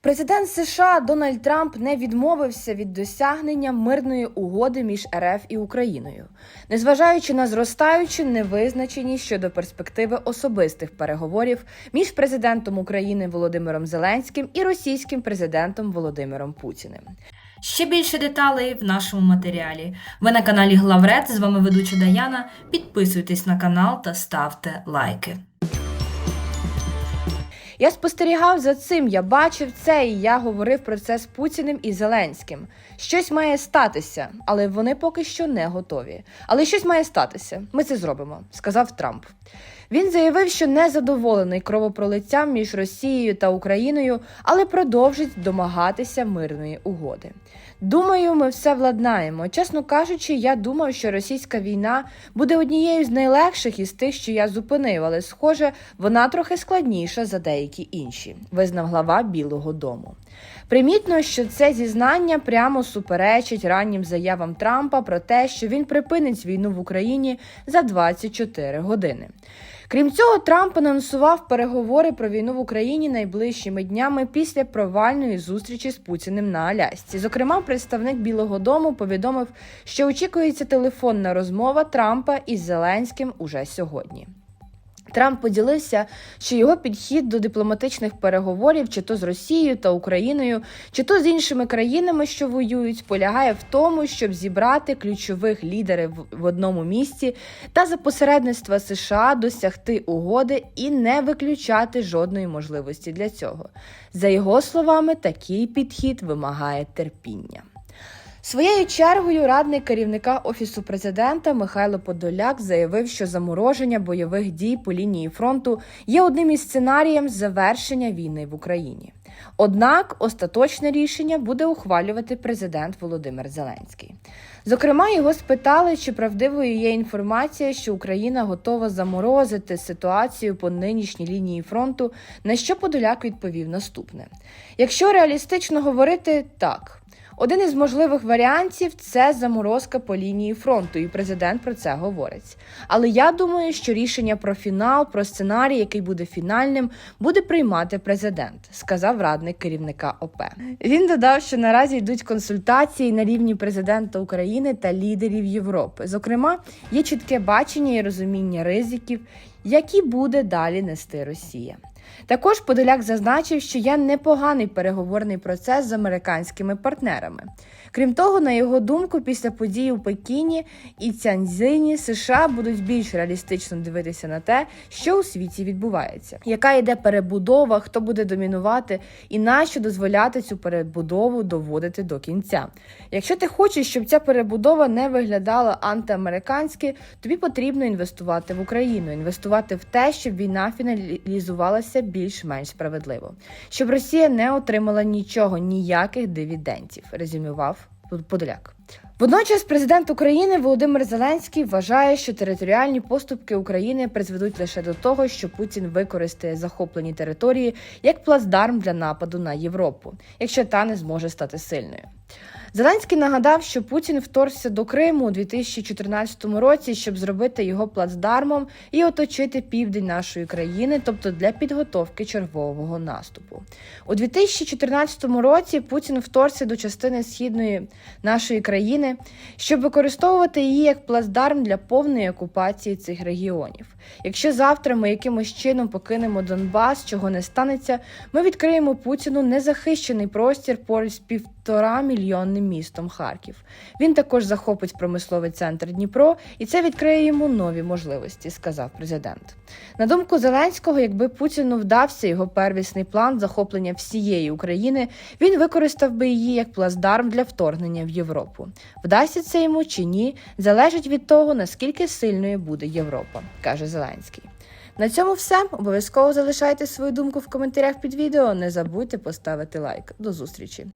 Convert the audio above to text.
Президент США Дональд Трамп не відмовився від досягнення мирної угоди між РФ і Україною, незважаючи на зростаючу невизначеність щодо перспективи особистих переговорів між президентом України Володимиром Зеленським і російським президентом Володимиром Путіним. Ще більше деталей в нашому матеріалі. Ви на каналі Главред, з вами ведуча Даяна. Підписуйтесь на канал та ставте лайки. Я спостерігав за цим, я бачив це, і я говорив про це з Путіним і Зеленським. Щось має статися, але вони поки що не готові. Але щось має статися. Ми це зробимо, сказав Трамп. Він заявив, що не задоволений кровопролиттям між Росією та Україною, але продовжить домагатися мирної угоди. Думаю, ми все владнаємо. Чесно кажучи, я думав, що російська війна буде однією з найлегших із тих, що я зупинив, але схоже, вона трохи складніша за деякі інші, визнав глава Білого Дому. Примітно, що це зізнання прямо суперечить раннім заявам Трампа про те, що він припинить війну в Україні за 24 години. Крім цього, Трамп анонсував переговори про війну в Україні найближчими днями після провальної зустрічі з Путіним на Алясці. Зокрема, представник Білого Дому повідомив, що очікується телефонна розмова Трампа із Зеленським уже сьогодні. Трамп поділився, що його підхід до дипломатичних переговорів, чи то з Росією та Україною, чи то з іншими країнами, що воюють, полягає в тому, щоб зібрати ключових лідерів в одному місці та за посередництва США досягти угоди і не виключати жодної можливості для цього. За його словами, такий підхід вимагає терпіння. Своєю чергою радник керівника офісу президента Михайло Подоляк заявив, що замороження бойових дій по лінії фронту є одним із сценарієм завершення війни в Україні. Однак остаточне рішення буде ухвалювати президент Володимир Зеленський. Зокрема, його спитали, чи правдивою є інформація, що Україна готова заморозити ситуацію по нинішній лінії фронту. На що Подоляк відповів наступне: якщо реалістично говорити, так. Один із можливих варіантів це заморозка по лінії фронту, і президент про це говорить. Але я думаю, що рішення про фінал, про сценарій, який буде фінальним, буде приймати президент, сказав радник керівника ОП. Він додав, що наразі йдуть консультації на рівні президента України та лідерів Європи. Зокрема, є чітке бачення і розуміння ризиків, які буде далі нести Росія. Також Подоляк зазначив, що є непоганий переговорний процес з американськими партнерами. Крім того, на його думку, після подій у Пекіні і Цяньзині США будуть більш реалістично дивитися на те, що у світі відбувається, яка йде перебудова, хто буде домінувати, і нащо дозволяти цю перебудову доводити до кінця. Якщо ти хочеш, щоб ця перебудова не виглядала антиамериканськи, тобі потрібно інвестувати в Україну, інвестувати в те, щоб війна фіналізувалася більш-менш справедливо, щоб Росія не отримала нічого, ніяких дивідендів, резюмував Подоляк. Водночас президент України Володимир Зеленський вважає, що територіальні поступки України призведуть лише до того, що Путін використає захоплені території як плацдарм для нападу на Європу, якщо та не зможе стати сильною. Зеленський нагадав, що Путін вторгся до Криму у 2014 році, щоб зробити його плацдармом і оточити південь нашої країни, тобто для підготовки червового наступу. У 2014 році Путін вторгся до частини східної нашої країни, щоб використовувати її як плацдарм для повної окупації цих регіонів. Якщо завтра ми якимось чином покинемо Донбас, чого не станеться, ми відкриємо Путіну незахищений простір поруч з півтора мільйонним містом Харків. Він також захопить промисловий центр Дніпро, і це відкриє йому нові можливості, сказав президент. На думку Зеленського, якби Путіну вдався його первісний план захоплення всієї України, він використав би її як плацдарм для вторгнення в Європу. Вдасться це йому чи ні, залежить від того, наскільки сильною буде Європа, каже Зеленський. На цьому все. Обов'язково залишайте свою думку в коментарях під відео. Не забудьте поставити лайк. До зустрічі!